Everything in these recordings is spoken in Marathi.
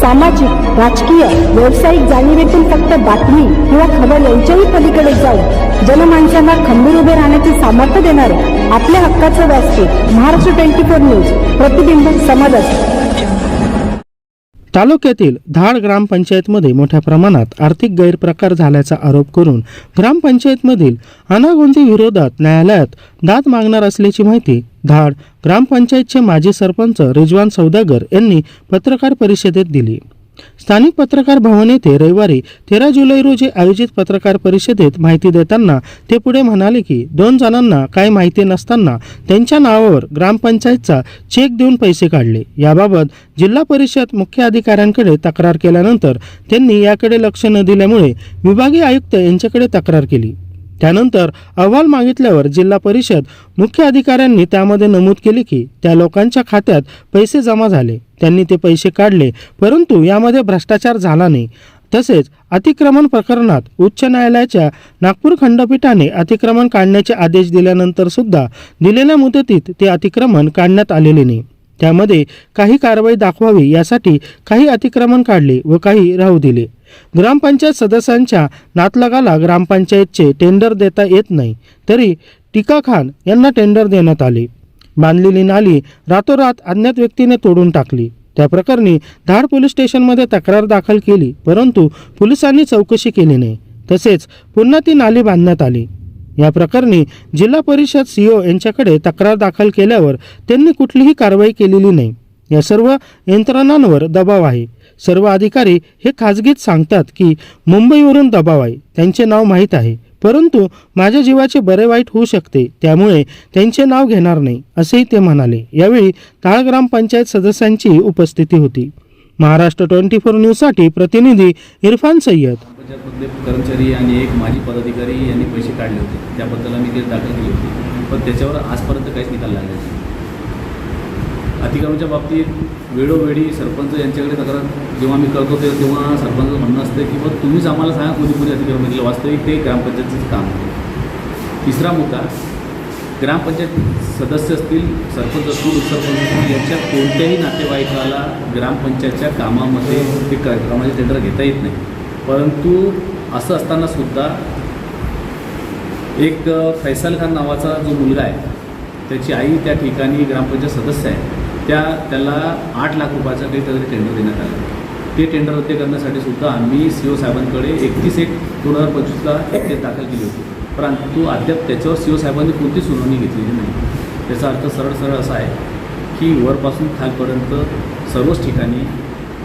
सामाजिक राजकीय व्यावसायिक जाणीवेतून फक्त बातमी किंवा खबर यांच्याही पलीकडे जाऊन जनमानसांना खंबीर उभे राहण्याचे सामर्थ्य देणारे आपल्या हक्काचं व्यासपीठ महाराष्ट्र ट्वेंटी फोर न्यूज प्रतिबिंब समाजाचे. तालुक्यातील धाड ग्रामपंचायतमध्ये मोठ्या प्रमाणात आर्थिक गैरप्रकार झाल्याचा आरोप करून ग्रामपंचायतमधील अनागोंदी विरोधात न्यायालयात दाद मागणार असल्याची माहिती धाड ग्रामपंचायतचे माजी सरपंच रिजवान सौदागर यांनी पत्रकार परिषदेत दिली. स्थानिक पत्रकार भवन येथे रविवारी तेरा जुलै रोजी आयोजित पत्रकार परिषदेत माहिती देताना ते पुढे म्हणाले की दोन जणांना काही माहिती नसताना त्यांच्या नावावर ग्रामपंचायतचा चेक देऊन पैसे काढले. याबाबत जिल्हा परिषद मुख्य अधिकाऱ्यांकडे तक्रार केल्यानंतर त्यांनी याकडे लक्ष न दिल्यामुळे विभागीय आयुक्त यांच्याकडे तक्रार केली. त्यानंतर अहवाल मागितल्यावर जिल्हा परिषद मुख्य अधिकाऱ्यांनी त्यामध्ये नमूद केले की त्या लोकांच्या खात्यात पैसे जमा झाले. त्यांनी ते पैसे काढले परंतु यामध्ये भ्रष्टाचार झाला नाही. तसेच अतिक्रमण प्रकरणात उच्च न्यायालयाच्या नागपूर खंडपीठाने अतिक्रमण काढण्याचे आदेश दिल्यानंतर सुद्धा दिलेल्या मुदतीत ते अतिक्रमण काढण्यात आलेले नाही. त्यामध्ये काही कारवाई दाखवावी यासाठी काही अतिक्रमण काढले व काही राहू दिले. ग्रामपंचायत सदस्यांच्या नातलगाला ग्रामपंचायतचे टेंडर देता येत नाही तरी टीका खान यांना टेंडर देण्यात आले. बांधलेली नाली रातोरात अज्ञात व्यक्तीने तोडून टाकली. त्या प्रकरणी धाड पोलीस स्टेशनमध्ये तक्रार दाखल केली परंतु पोलिसांनी चौकशी केली नाही. तसेच पुन्हा ती नाली बांधण्यात आली. या प्रकरणी जिल्हा परिषद सीओ यांच्याकडे तक्रार दाखल केल्यावर त्यांनी कुठलीही कारवाई केलेली नाही. या सर्व यंत्रणांवर दबाव आहे. सर्व अधिकारी हे खाजगीत सांगतात की मुंबईवरून दबाव आहे. त्यांचे नाव माहीत आहे. परंतु माझ्या जीवाचे बरे वाईट होऊ शकते. त्यामुळे त्यांचे नाव घेणार नाही असेही ते म्हणाले. यावेळी ताळ ग्रामपंचायत सदस्यांची उपस्थिती होती. महाराष्ट्र ट्वेंटी फोर न्यूजसाठी प्रतिनिधी इरफान सय्यद. कर्मचारी आणि एक माजी पदाधिकारी यांनी पैसे काढले होते. त्याबद्दल आम्ही केस दाखल केली होती. पण त्याच्यावर आजपर्यंत काहीच निकाल लागला नाही. अतिक्रमणाच्या बाबतीत वेळोवेळी सरपंच यांच्याकडे तक्रार जेव्हा आम्ही करतो ते तेव्हा सरपंच म्हणणं असतं की बघ तुम्हीच आम्हाला सांगा कोणी कोणी अतिक्रमण केलं वास्तविक ते ग्रामपंचायतीचं काम आहे. तिसरा मुद्दा ग्रामपंचायत सदस्य असतील सरपंच असतील उपसरपंच असतील यांच्या कोणत्याही नातेवाईकाला ग्रामपंचायतच्या कामामध्ये ते कार्यक्रमाचे टेंडर घेता येत नाही. परंतु असं असताना सुद्धा एक फैसल खान नावाचा जो मुलगा आहे त्याची आई त्या ठिकाणी ग्रामपंचायत सदस्य आहे. त्या त्याला आठ लाख रुपयाचं काहीतरी टेंडर देण्यात आलं. ते टेंडर रद्द करण्यासाठी सुद्धा आम्ही सी ओ साहेबांकडे एकतीस एक दोन हजार पंचवीसला ते दाखल केली होती. परंतु अद्याप त्याच्यावर सी ओ साहेबांनी कोणती सुनावणी घेतलेली नाही. त्याचा अर्थ सरळ सरळ असा आहे की वरपासून खालपर्यंत सर्वच ठिकाणी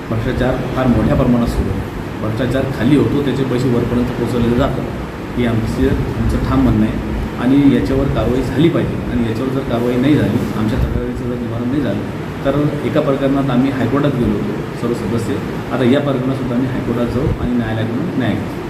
भ्रष्टाचार फार मोठ्या प्रमाणात सुरू आहे. भ्रष्टाचार खाली होतो त्याचे पैसे वरपर्यंत पोचवले जातात. ही आमची आमचं ठाम म्हणणं आहे. आणि याच्यावर कारवाई झाली पाहिजे. आणि याच्यावर जर कारवाई नाही झाली आमच्या तक्रारीचं जर निवारण नाही झालं तर एका प्रकरणात आम्ही हायकोर्टात गेलो होतो सर्व सदस्य. आता या प्रकरणातसुद्धा आम्ही हायकोर्टात जाऊ आणि न्यायालयाकडून न्याय घेऊ.